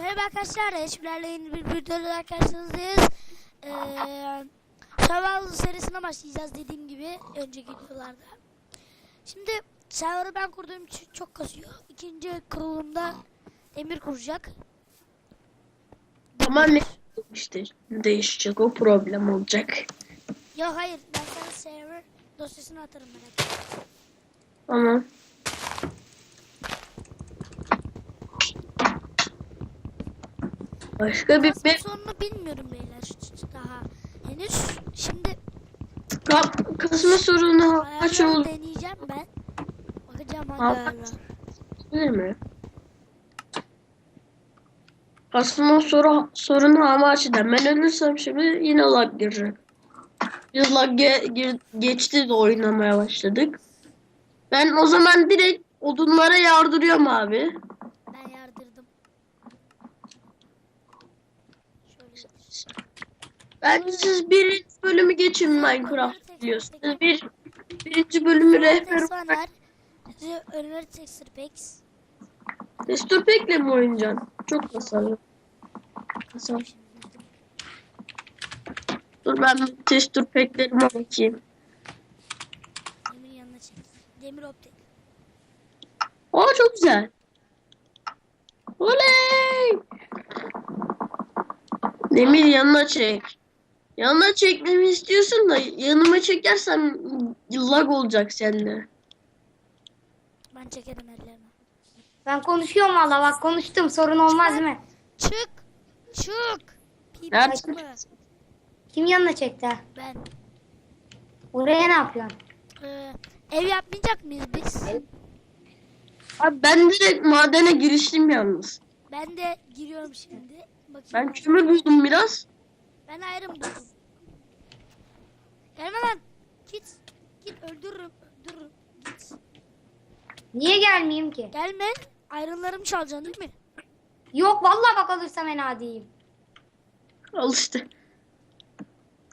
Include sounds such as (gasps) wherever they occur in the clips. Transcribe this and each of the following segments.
Merhaba arkadaşlar, Eşimlerle yeni bir videoda karşınızdayız. Ee, Survival serisine başlayacağız dediğim gibi önceki videolarda. Şimdi server'ı ben kurduğum için çok kasıyor. İkinci kurulumda Demir kuracak. Ama ne işte değişecek o problem olacak. Yok hayır, ben sana server dosyasını atarım merak etme. Başka bir bir sonunu bilmiyorum beyler daha henüz. Şimdi kap, kasma sorunu ayarları oldu deneyeceğim ben. Bakacağım hangi bilir mi? Kasma soru, sorunu ama açıdan. Ben ölürsem şimdi yine lag girecek. Biz lag ge- gir- geçti de oynamaya başladık. Ben o zaman direkt odunlara yardırıyorum abi. Bence siz birinci bölümü geçin Minecraft biliyorsunuz. Bir, birinci bölümü rehber. Size öneri texture packs. Destur Pack'le mi oynayacaksın? Çok tasarlı. Tasarlı. Dur ben Destur Pack'lerime bakayım. Demir yanına çek. Demir optik. Aa çok güzel. Oley! Demir yanına çek. Yanına çekmemi istiyorsun da yanıma çekersem lag olacak sende. Ben çekerim ellerimi. Ben konuşuyorum valla bak konuştum sorun olmaz değil mi? Çık. Çık. Nerede? çıkma. Kim yanına çekti? ha? Ben. Oraya ne yapıyorsun? Ee, ev yapmayacak mıyız biz? Abi ben direkt madene giriştim yalnız. Ben de giriyorum şimdi. Bakayım. Ben kömür buldum biraz. Ben ayrım buldum. Gelme lan. Git. Git öldürürüm. Öldürürüm. Git. Niye gelmeyeyim ki? Gelme. Ayrınlarımı çalacaksın değil mi? Yok valla bak alırsam en adiyim. Al işte.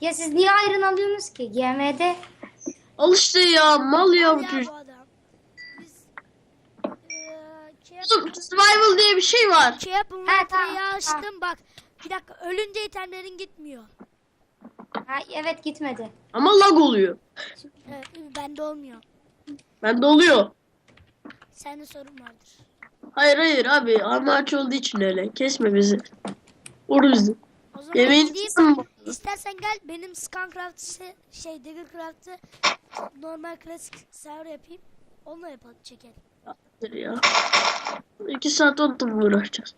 Ya siz niye ayrın alıyorsunuz ki? GM'de Al işte ya mal ya bu çocuk. şey, Oğlum, Survival diye bir şey var. şey yapın. Ha, tamam, açtım bak. Bir dakika ölünce itemlerin gitmiyor. Ha, evet gitmedi. Ama lag oluyor. Evet, bende olmuyor. Bende oluyor. Sende sorun vardır. Hayır hayır abi amaç olduğu için öyle. Kesme bizi. Vur bizi. O zaman Yemeğini gideyim. İstersen gel benim Skunkcraft'ı şey Daggercraft'ı normal klasik server yapayım. Onunla yapalım çekelim. Hayır ya. İki saat onunla uğraşacağız?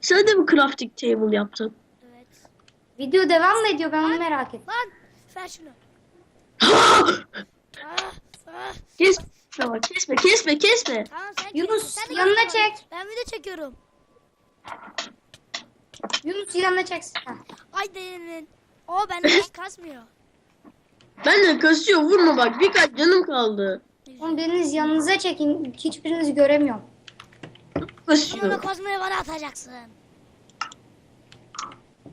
Sen de mi crafting table yaptın? Video devam mı ediyor ben onu merak ettim. Lan ver şunu. (gasps) Ah, ah. kesme bak kesme kesme kesme. Tamam sen Yunus, sen de yanına gel. çek. Ben video çekiyorum. Yunus yanına çeksin. Ha. Ay denenin. O bende hiç (laughs) kasmıyor. Ben de kasıyor vurma bak birkaç canım kaldı. Oğlum biriniz yanınıza çekin. Hiçbirinizi göremiyorum. Kasıyor. kozmayı bana atacaksın.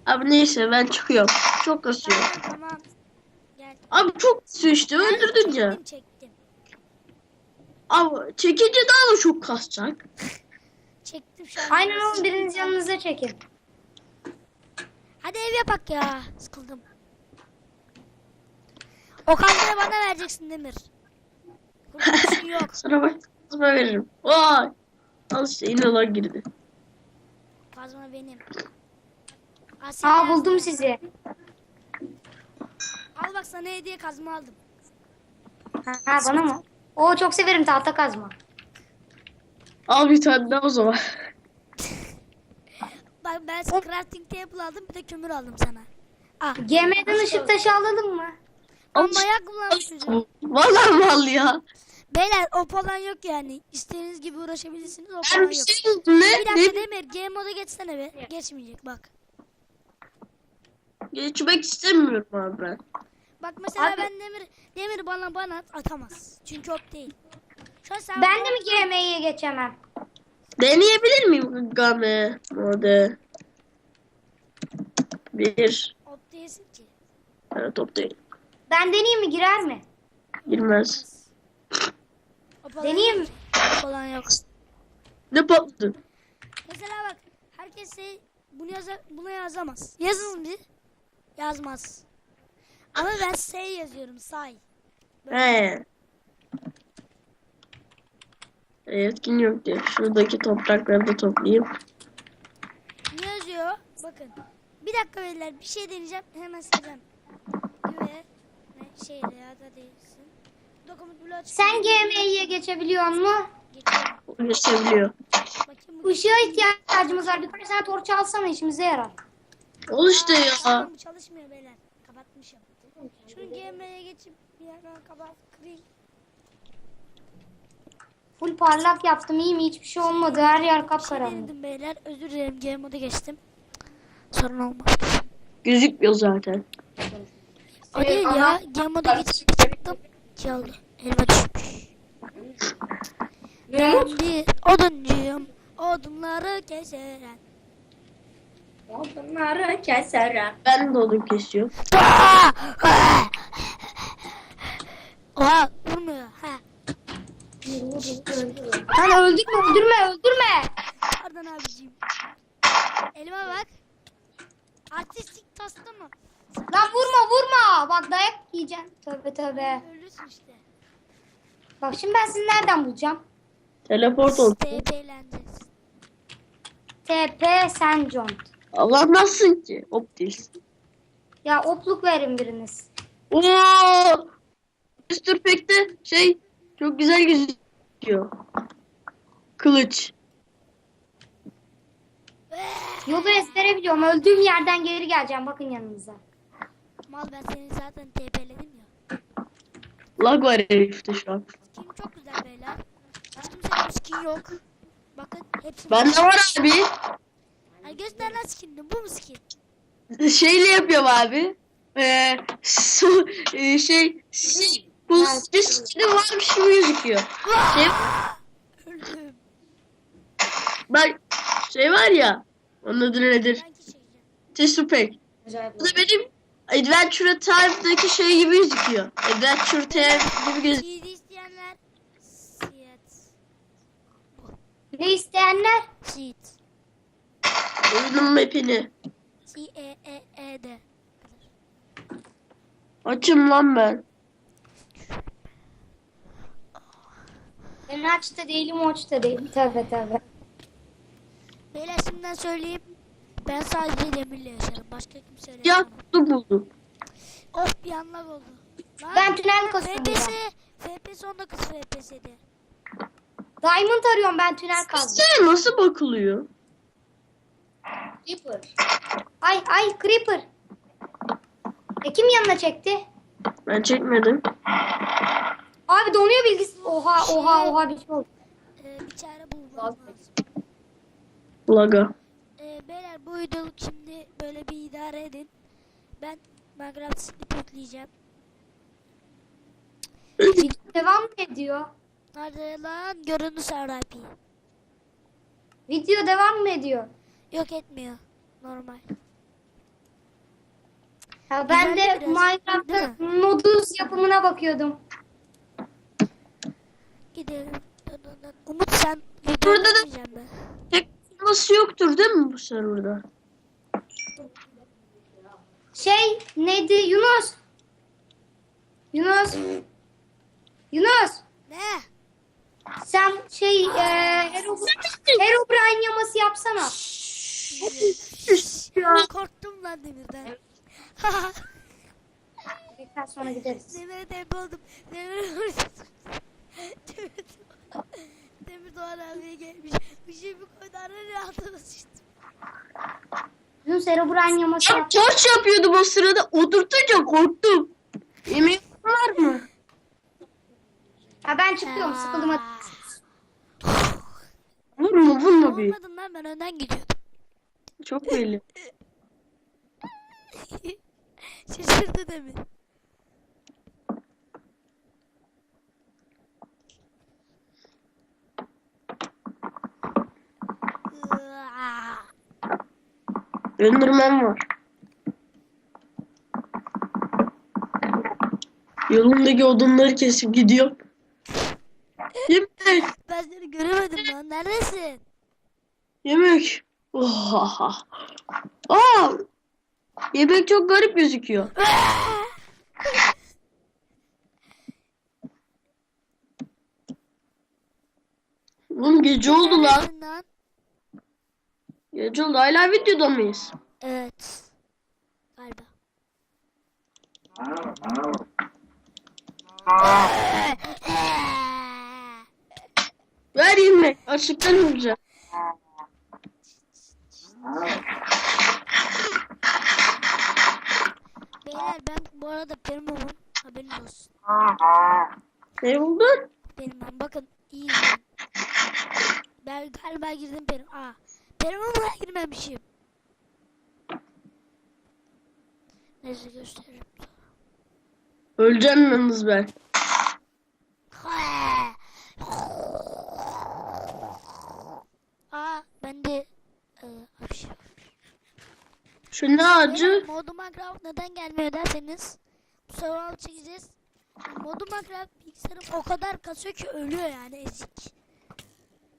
Abi neyse ben çıkıyorum. Çok kasıyor. Tamam tamam. Gel. Abi çok kasıyor işte öldürdün ya. Çektim çektim. Abi çekince daha da çok kasacak. (laughs) Çektim şu an. Aynen oğlum biriniz yanınıza çekin. Hadi ev yapak ya. Sıkıldım. (laughs) O kazmayı bana vereceksin Demir. Kurtuluşun (laughs) yok. Sana bak kazma veririm. Vay. Al işte yine lag girdi. Kazma benim. Asil Aa buldum sizi. Al bak sana hediye kazma aldım. Ha, bana mı? Oo çok severim tahta kazma. Al bir tane daha o zaman. (laughs) Bak ben sana crafting table aldım bir de kömür aldım sana. Ah. GM'den ışık taşı alalım mı? Ama lan bu çocuk? Vallahi mal ya. Beyler o falan yok yani. İstediğiniz gibi uğraşabilirsiniz o Ben falan bir yok. şey buldum ne? Bir dakika ne? Demir game moda geçsene be. Geçmeyecek bak. Geçmek istemiyorum abi ben. Bak mesela Abi- ben Demir Demir bana bana atamaz. Çünkü op değil. Şu an sen Ben de mi GM'ye geçemem? Deneyebilir miyim Game mode? Bir. op değilsin ki. Evet top değil. Ben deneyeyim mi girer mi? Girmez. Deneyeyim yok. mi? Falan yok. Ne patladı? Mesela bak herkes herkes şey bunu yaza, buna yazamaz. Yazın bir. Yazmaz. Ama ben say yazıyorum say. He. Etkin yok diyor. Şuradaki toprakları da toplayayım. Ne yazıyor? Bakın. Bir dakika beyler bir şey deneyeceğim. Hemen sileceğim. Güve. Ne şeyle ya da değilsin. Document bloğu Sen GM'ye geçebiliyor mu? Bakayım bu Işığa ihtiyacımız var. Birkaç tane torç alsana işimize yarar. Ol işte ya. Çalışmıyor beyler. Kapatmışım. Şunu GM'ye geçip bir yerden kapat kırayım. Full parlak yaptım iyi mi? Hiçbir şey olmadı. Her yer şey kapkaranlık. denedim beyler. Özür dilerim moda geçtim. Sorun olmaz. Gözükmüyor zaten. O değil ya. Game moda geçip çıktım. Şey oldu. Elma düşmüş. Ben bir oduncuyum. Odunları keserim. Bunları keserim. Ben de odun kesiyorum. Oha vurmuyor. Ha. Lan öldürme öldürme öldürme. Pardon abicim. Elime bak. Artistik tasta mı? Lan vurma vurma. Bak dayak yiyeceksin. Tövbe tövbe. Ölürsün işte. Bak şimdi ben sizi nereden bulacağım? Teleport oldu. TP eğleneceğiz. TP Senjont. Anlamazsın ki. Hop değilsin. Ya opluk verin biriniz. Oo! Mr. Pack'te şey çok güzel gözüküyor. Kılıç. Yolu gösterebiliyorum. Öldüğüm yerden geri geleceğim. Bakın yanınıza. Mal ben seni zaten TP'ledim ya. Lag var herifte şu an. Skin çok güzel beyler. Hiç kimsenin skin yok. Bakın hepsi Bende var abi. Ay göster lan skinini. Bu mu skin? Şeyle yapıyorum abi. Ee, su, e, şey şey bu bir skin'i varmış gibi gözüküyor. Şey, Öldüm. bak şey var ya. Onun adı nedir? Ben. Pack. Bu da benim Adventure Time'daki şey gibi gözüküyor. Adventure Time gibi gözüküyor. CD isteyenler. Seed. Ne isteyenler? Seed. Oyunun map'ini. C-E-E-E-D. Açım lan ben. Ben açta değilim, oçta değilim. Tövbe tövbe. Beyler şimdiden söyleyeyim. Ben sadece demirle yaşarım. Başka kimseyle Ya yaşamam. kutu buldum. Of bir anlık oldu. Lan, Ben tünel kazıyorum FPS. FPS 19 FPS'di. Diamond arıyorum ben tünel kazdım. Sen nasıl bakılıyor? Creeper. Ay ay Creeper. E kim yanına çekti? Ben çekmedim. Abi donuyor bilgisi. Oha oha oha bir şey oldu. Ee, bir çare bulmam lazım. Laga. Ee, beyler bu videoluk şimdi böyle bir idare edin. Ben Minecraft Split yükleyeceğim. Devam mı ediyor? Nerede lan? Görüntü RIP. Video devam mı ediyor? Yok etmiyor. Normal. Ha, ben Güzel de biraz, Minecraft'ta değil Nodus yapımına bakıyordum. Gidelim. Dön, dön, dön. Umut sen video Burada da- yükleyeceğim ben. Tek nasıl yoktur değil mi bu serverda? Şey neydi Yunus? Yunus. Yunus. Ne? Sen şey e, Hero- Herobrine yaması yapsana. Korktum lan demirden. Tekrar sonra gideriz. Demire tempo oldum. Demir Demir Demir Doğan abiye gelmiş. Bir şey mi koydu araya altına sıçtım. Yunus Herobrine yaması Ya yap. torç yapıyordum o sırada. Oturtunca korktum. Yemin var mı? Ha ben çıkıyorum sıkıldım. Vurma vurma bir. Olmadım lan ben önden gidiyordum. Çok belli. (laughs) Şaşırdı. Iıaa. Enderman var. Yolundaki odunları kesip gidiyor. Yemek. Ben seni göremedim lan. Neredesin? Yemek. Oha. Aa! Yemek çok garip gözüküyor. Oğlum gece oldu lan. Neredesin lan? Gece oldu. Hala videoda mıyız? Evet. Galiba. Ver yemek. Açlıktan öleceğim. Beyler ben bu arada benim babam haberiniz olsun. Ne buldun? Benim ben bakın iyi izleyin. Ben galiba girdim benim. Aa. Benim buraya girmemişim. Neyse gösteririm. Öleceğim yalnız ben. Aa ben de e, Şu ne acı? Modu Minecraft neden gelmiyor derseniz bu sefer çekeceğiz. Modu Minecraft bilgisayarım o kadar kasıyor ki ölüyor yani ezik.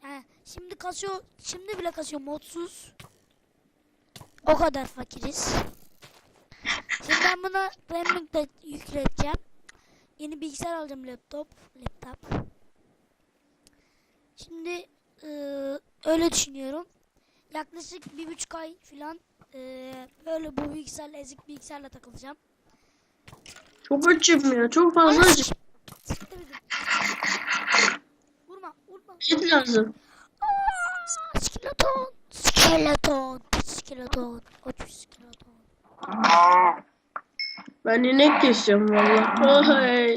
Yani şimdi kasıyor, şimdi bile kasıyor modsuz. O kadar fakiriz. Şimdi ben buna Premium da yükleteceğim. Yeni bilgisayar alacağım laptop. Laptop. Şimdi eee, öyle düşünüyorum. Yaklaşık bir buçuk ay falan eee, böyle bu bilgisayarla ezik bilgisayarla takılacağım. Çok açım ya. Çok fazla acım. Siktir gidin. Vurma, vurma. Et lazım. Aa, skeleton, skeleton, skeleton, pis skeleton. Ben inek kesiyorum valla. Ay,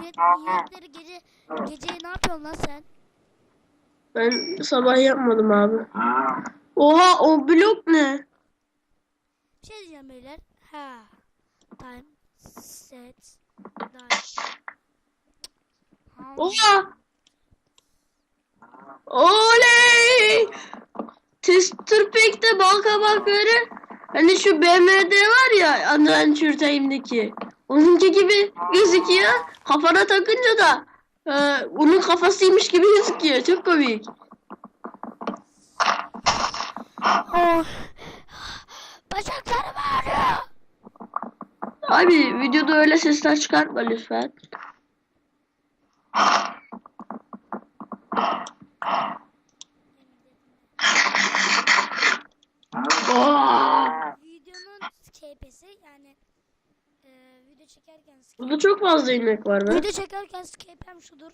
İnek, inekleri gece, gece ne yapıyorsun lan sen? Ben sabah yapmadım abi. Oha o blok ne? Şey diyeceğim beyler. Ha. Time set. Oha! Oley! Tester Pack'te bal kabakları hani şu BMD var ya Adventure Time'deki onunki gibi gözüküyor. Kafana takınca da e, onun kafasıymış gibi gözüküyor. Çok komik. Oh. Bacaklarım ağrıyor. Abi videoda öyle sesler çıkartma lütfen. Videonun KP'si yani e, video çekerken Burada çok fazla inek var be. video çekerken Skype'm şudur.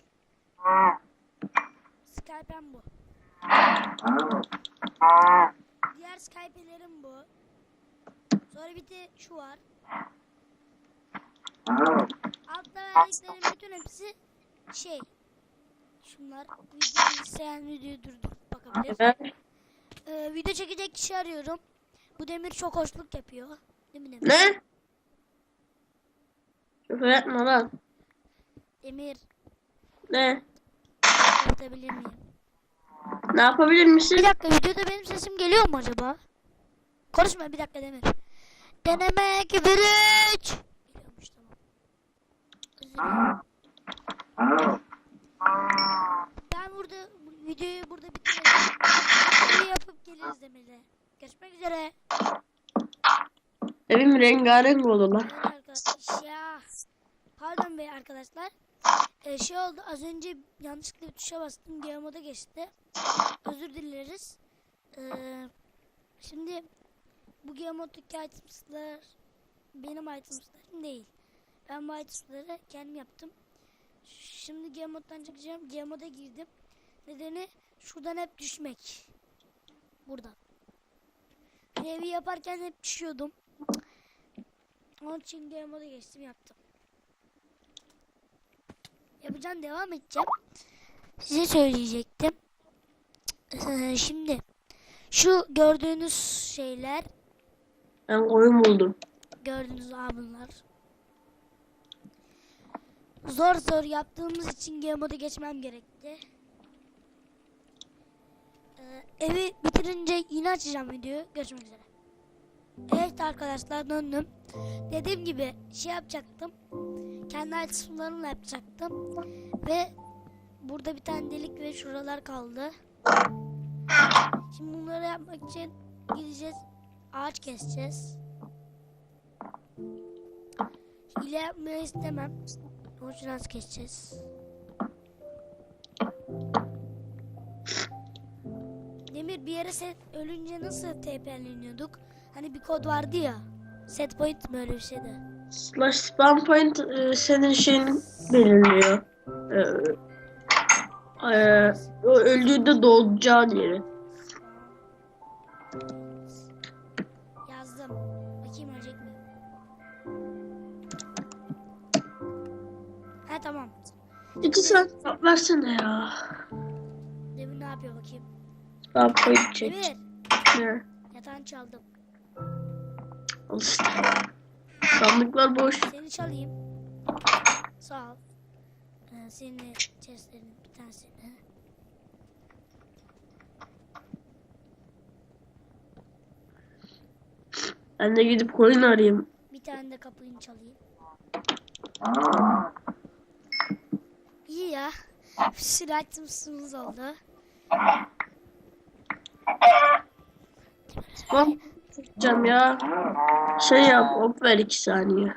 Skype'm bu. Diğer Skype'lerim bu. Sonra bir de şu var. Altta verdiklerim bütün hepsi şey. Şunlar videoyu isteyen videoyu durdurup bakabilir. Ee, video çekecek kişi arıyorum. Bu demir çok hoşluk yapıyor. Değil mi Demir? Ne? Küfür etme lan. Demir Ne? yapabilir miyim? Ne yapabilir misin? Bir dakika videoda benim sesim geliyor mu acaba? Konuşma bir dakika Demir. Deneme küfür üç. Ben burada bu videoyu burada bitiriyorum. Videoyu yapıp geliriz Demir'le. Görüşmek üzere. Evim rengarenk oldu lan. Evet arkadaşlar. Ya. Pardon bey arkadaşlar. Ee, şey oldu az önce yanlışlıkla bir tuşa bastım. Game geçti. Özür dileriz. Ee, şimdi bu moddaki items'lar benim items'larım değil. Ben bu items'ları kendim yaptım. Şimdi game moddan çıkacağım. Game moda girdim. Nedeni şuradan hep düşmek. Buradan. Evi yaparken hep düşüyordum. Onun için game moda geçtim yaptım. Yapacağım devam edeceğim. Size söyleyecektim. Ee, Şimdi şu gördüğünüz şeyler Ben koyun buldum. gördüğünüz abi. Zor zor yaptığımız için game moda geçmem gerekti. Ee, evi bitirince yine açacağım videoyu. Görüşmek üzere. Evet arkadaşlar döndüm. Dediğim gibi şey yapacaktım. Kendi açısımlarımla yapacaktım. Ve burada bir tane delik ve şuralar kaldı. Şimdi bunları yapmak için gideceğiz. Ağaç keseceğiz. Hile yapmayı istemem. İçin az keseceğiz. Demir bir yere set ölünce nasıl TP'leniyorduk? Hani bir kod vardı ya. Set point mi öyle bir şeydi? Slash spawn point e, senin şeyin belirliyor. E, e, o öldüğünde doğacağın yeri. Tamam. İki saat versene ya. Demir ne yapıyor bakayım? Spawn point çek. Demir Ne? yatağını çaldım. Al işte. Sandıklar boş. Seni çalayım. Sağ ol. Ee, senin chestlerin bir tanesini. Ben de gidip koyun arayayım. Bir tane de kapıyı çalayım. İyi ya. Sürü items'ımız oldu. Spawn tutacağım ya. Şey yap hop ver iki saniye.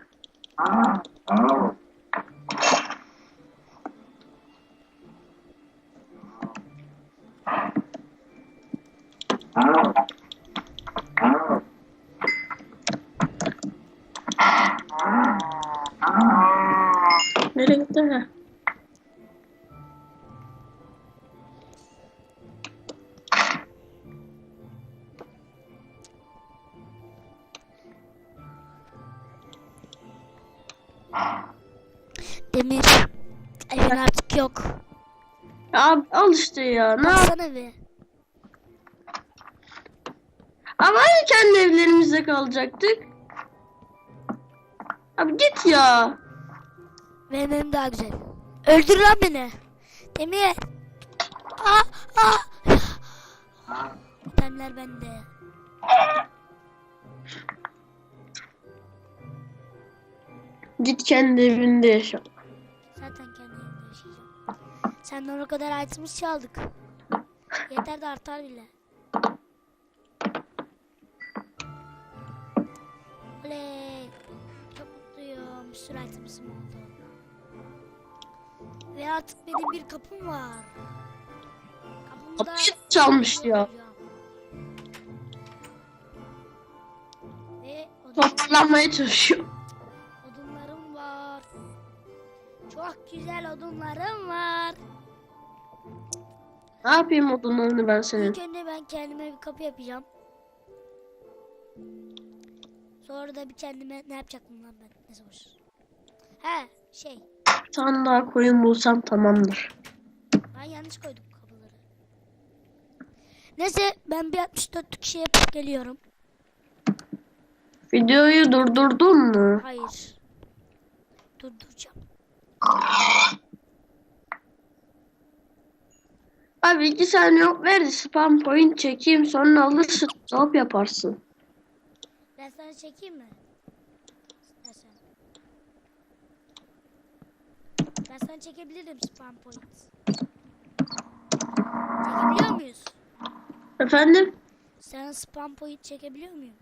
Demir. Evin artık yok. Ya al işte ya. Ne? Baksana bir. Ama hani kendi evlerimizde kalacaktık. Abi git ya. Benim evim daha güzel. Öldür lan beni. Demir. Aa, aa. İtemler bende. Git kendi evinde yaşa. Zaten kendi evimde yaşayacağım. Senden o kadar itemimiz çaldık. Yeter de artar bile. Oley. Çok mutluyum. Bir sürü itemimizim oldu. Ve artık benim bir kapım var. Kapımda Kapıyı çalmıştı ya. Ve odun, Toparlanmaya çalışıyor. Odunlarım var. Ne yapayım odunlarını ben senin? İlk önce ben kendime bir kapı yapacağım. Sonra da bir kendime ne yapacaktım lan ben? Ne boş. He şey. Bir tane daha koyun bulsam tamamdır. Ben yanlış koydum kapıları. Neyse ben bir 64 şey yapıp geliyorum. Videoyu durdurdun mu? Hayır. Durduracağım. Abi iki saniye yok ver de spam point çekeyim sonra alırsın. Stop yaparsın. Ben sana çekeyim mi? İstersen. Ben sana çekebilirim spam point. Çekebiliyor muyuz? Efendim? Sana spam point çekebiliyor muyum?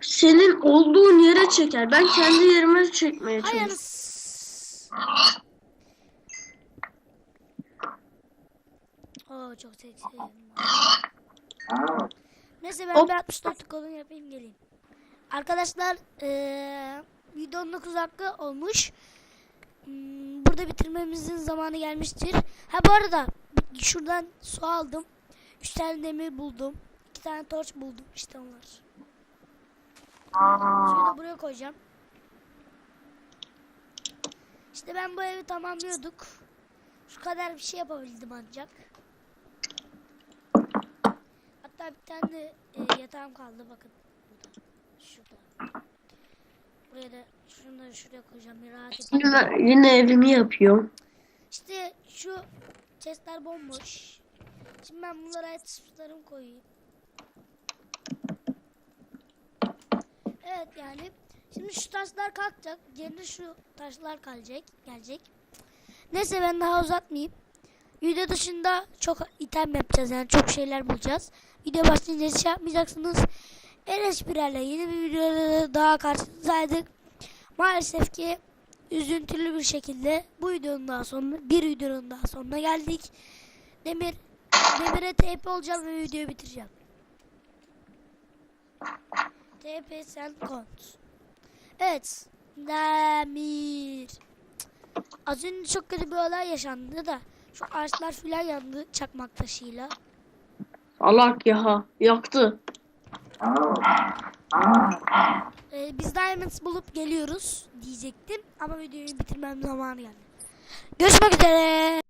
Senin olduğun yere çeker. Ben kendi yerime çekmeye çalışıyorum. anas. Oo çok seksi. Neyse ben Hop. bir 64 kolun yapayım geleyim. Arkadaşlar eee video 19 dakika olmuş. Hmm, Burada bitirmemizin zamanı gelmiştir. Ha bu arada şuradan su aldım. 3 tane demir buldum. 2 tane torç buldum. İşte onlar. Suyu da buraya koyacağım. İşte ben bu evi tamamlıyorduk. Şu kadar bir şey yapabildim ancak. Hatta bir tane e, yatağım kaldı bakın. Burada. Şurada. Buraya da da şuraya koyacağım. Bir rahat edeyim. Yine, yine evimi yapıyorum. İşte şu chestler bomboş. Şimdi ben bunlara süslerimi koyayım. Evet yani. Şimdi şu taşlar kalkacak. Yerine şu taşlar kalacak. Gelecek. Neyse ben daha uzatmayayım. Video dışında çok item yapacağız yani çok şeyler bulacağız. Video başlayınca şey yapmayacaksınız. Enes Birer'le yeni bir videoda daha karşınızdaydık. Maalesef ki üzüntülü bir şekilde bu videonun daha sonuna bir videonun daha sonuna geldik. Demir Demir'e TP olacağım ve videoyu bitireceğim. TP sen kont. Evet. Demir. Az önce çok kötü bir olay yaşandı da şu ağaçlar filan yandı çakmak taşıyla. Salak ya. Yaktı. Ee, biz diamonds bulup geliyoruz diyecektim ama videoyu bitirmem zamanı geldi. Görüşmek üzere.